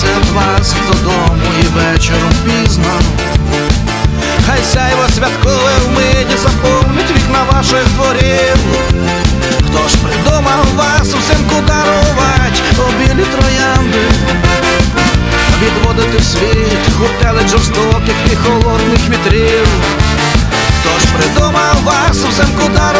Повертайся вас додому і вечором пізно. Хай сяйво святкове вмиті заповнить вікна ваших дворів. Хто ж придумав вас взимку дарувати обілі троянди, відводити світ гуртелик жорстоких і холодних вітрів. Хто ж придумав вас взимку дарувати